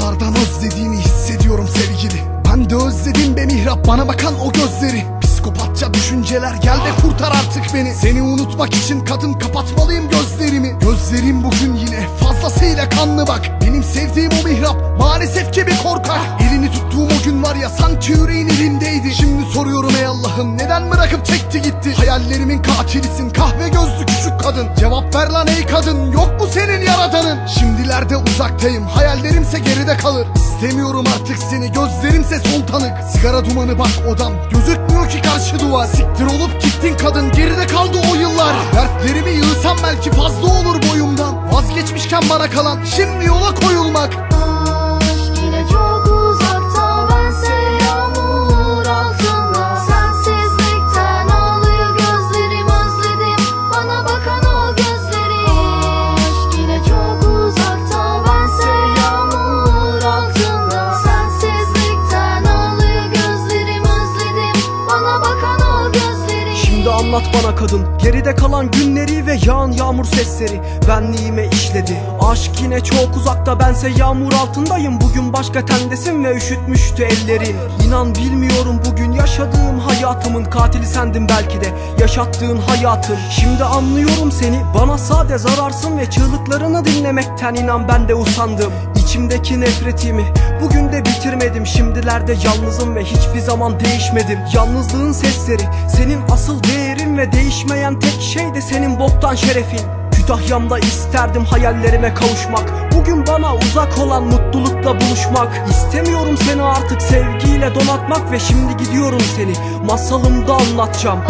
Tekrardan özlediğini hissediyorum sevgili. Ben de özledim be mihrap bana bakan o gözleri. Psikopatça düşünceler gel de kurtar artık beni. Seni unutmak için kadın kapatmalıyım gözlerimi. Gözlerim bugün yine fazlasıyla kanlı bak. Benim sevdiğim o mihrap maalesef ki bir korkak. Elini tuttuğum o gün var ya sanki yüreğin elimdeydi Şimdi Allah'ım neden bırakıp çekti gitti? Hayallerimin katilisin kahve gözlü küçük kadın. Cevap ver lan ey kadın yok mu senin yaradanın? Şimdilerde uzaktayım hayallerimse geride kalır. İstemiyorum artık seni gözlerimse son tanık. Sigara dumanı bak odam gözükmüyor ki karşı duvar. Siktir olup gittin kadın geride kaldı o yıllar. Dertlerimi yığsam belki fazla olur boyumdan. Vazgeçmişken bana kalan şimdi yola koyulmak anlat bana kadın. Geride kalan günleri ve yağan yağmur sesleri. Benliğime işledi. Aşk yine çok uzakta. Bense yağmur altındayım. Bugün başka tendesin ve üşütmüştü ellerin İnan bilmiyorum bugün yaşadığım hayatımın Katili sendin belki de. Yaşattığın hayatın Şimdi anlıyorum seni. Bana sade zararsın Ve çığlıklarını dinlemekten inan ben de usandım. İçimdeki nefretimi bugün de bitirmedim. Şimdilerde yalnızım ve hiçbir zaman değişmedim. Yalnızlığın sesleri senin asıl değerin Ve değişmeyen tek şey de senin boktan şerefin. Kütahyamda isterdim hayallerime kavuşmak. Bugün bana uzak olan mutlulukla buluşmak. İstemiyorum seni artık sevgiyle donatmak Ve şimdi gidiyorum seni. Masalımda anlatacağım